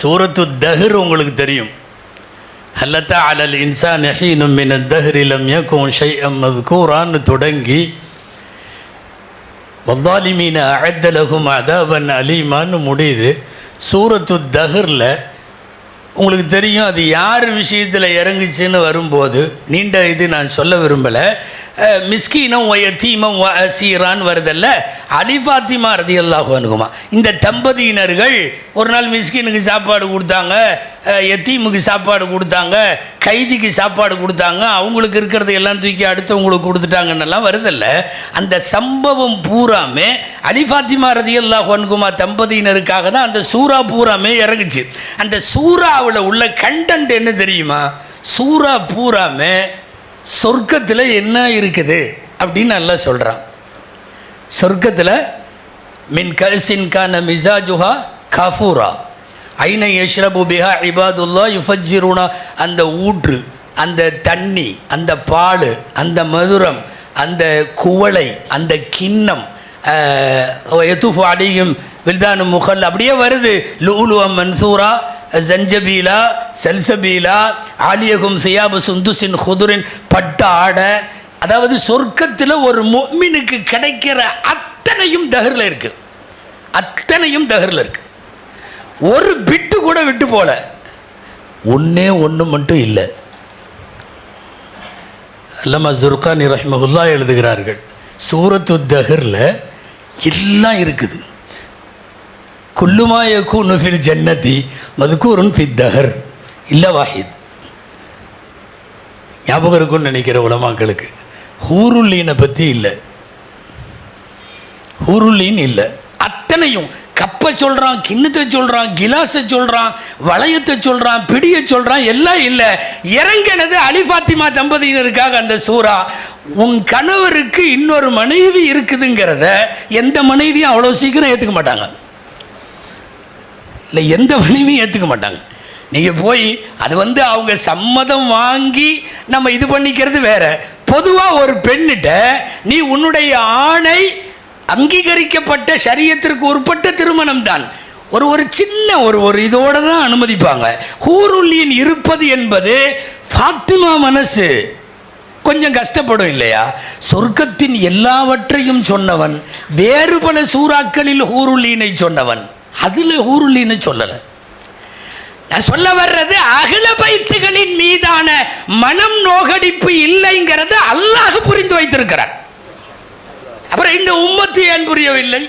சூரத்து தஹர் உங்களுக்கு தெரியும். ஹல்லத்தா அலல் இன்சான் ஹீனும் மின தஹரிலம் யக்கும் ஷை அம்மது கூரான்னு தொடங்கி வந்தாலிமீன அழத்தலகும் அதாபன் அலீமான்னு முடியுது. சூரத்து தஹரில் உங்களுக்கு தெரியும் அது யார் விஷயத்தில் இறங்குச்சின்னு வரும்போது நீண்ட இது நான் சொல்ல விரும்பலை. மிஸ்கீனம் ஒய தீமம் ஒ அசீரான்னு வருதல்ல. அலிஃபாத்திமா ரதி அல்லாஹுவனுக்குமா இந்த தம்பதியினர்கள் ஒரு நாள் மிஸ்கீனுக்கு சாப்பாடு கொடுத்தாங்க. எத்தீமுக்கு சாப்பாடு கொடுத்தாங்க கைதிக்கு சாப்பாடு கொடுத்தாங்க அவங்களுக்கு இருக்கிறத எல்லாம் தூக்கி அடுத்தவங்களுக்கு கொடுத்துட்டாங்கன்னெல்லாம் வருதில்ல. அந்த சம்பவம் பூராமே அலிஃபாத்திமா ரதி அல்லாஹுவனுக்குமா தம்பதியினருக்காக தான் அந்த சூறா பூராமே இறங்குச்சு. அந்த சூறாவில் உள்ள கண்டென்ட் என்ன தெரியுமா? சூறா பூராமே சொர்க்கத்தில் என்ன இருக்குது அப்படின்னு நல்லா சொல்கிறான் சொர்க்கத்தில் மின் கல்சின் கான மிசாஜுஹா கஃபூரா. ஐன யஷ்ரபு பிஹா இபாதுல்லா யுஃபஜ்ஜிருனா? அந்த ஊற்று அந்த தண்ணி அந்த பால் அந்த மதுரம் அந்த குவளை அந்த கிண்ணம் எத்துஃபு அடியும் வில்தானு முகல். அப்படியே வருது. லூலுவம் மன்சூரா ஜஞ்சபீலா செல்சபீலா ஆலியகும் சியாபு சுந்துசின் ஹுதுரின் பட்ட ஆடை அதாவது சொர்க்கத்தில் ஒரு மொமினுக்கு கிடைக்கிற அத்தனையும் தகரில் இருக்குது அத்தனையும் தகரில் இருக்குது ஒரு பிட்டு கூட விட்டு போல. ஒன்றே ஒன்று மட்டும் இல்லை. அல்லமா ஜுர்கானி ரஹ்மகுல்லா எழுதுகிறார்கள் சூரத்து தஹரில் எல்லாம் இருக்குது. குல்லுமா யகூனு ஃபில் ஜன்னதி மதுக்கூருன் ஃபி தஹர் இல்லை வாஹித். ஞாபகம் இருக்கும்னு நினைக்கிற உலமாக்களுக்கு. ஹூருல்லீனை பற்றி இல்லை. ஹூருல்லீன் இல்லை. அத்தனையும் கப்பை சொல்கிறான் கிண்ணத்தை சொல்கிறான் கிலாஸை சொல்கிறான் வளையத்தை சொல்கிறான் பிடியை சொல்கிறான் எல்லாம் இல்லை. இறங்கினது அலிஃபாத்திமா தம்பதியினருக்காக அந்த சூறா. உன் கணவருக்கு இன்னொரு மனைவி இருக்குதுங்கிறத எந்த மனைவியும் அவ்வளோ சீக்கிரம் ஏற்றுக்க மாட்டாங்க. இல்லை எந்த மனைவியும் ஏற்றுக்க மாட்டாங்க. நீங்கள் போய் அது வந்து அவங்க சம்மதம் வாங்கி நம்ம இது பண்ணிக்கிறது வேற. பொதுவாக ஒரு பெண்ணிட்ட நீ உன்னுடைய ஆணை அங்கீகரிக்கப்பட்ட சரியத்திற்கு உட்பட்ட திருமணம் தான் ஒரு ஒரு சின்ன ஒரு ஒரு இதோட தான் அனுமதிப்பாங்க. ஹூருல்லியின் இருப்பது என்பது ஃபாத்திமா மனசு. கொஞ்சம் கஷ்டப்படும் இல்லையா? சொர்க்கத்தின் எல்லாவற்றையும் சொன்னவன் வேறு பல சூறாக்களில் ஹூருள்ளீனை சொன்னவன். அதில் ஹூருல்லீனை சொல்லலை. நான் சொல்ல வர்றது அகில பைத்துகளின் மீதான மனம் நோகடிப்பு இல்லைங்கிறத அல்லாஹ் புரிந்து வைத்திருக்கிறார். இந்த உம்மத்து ஏன் புரியவில்லை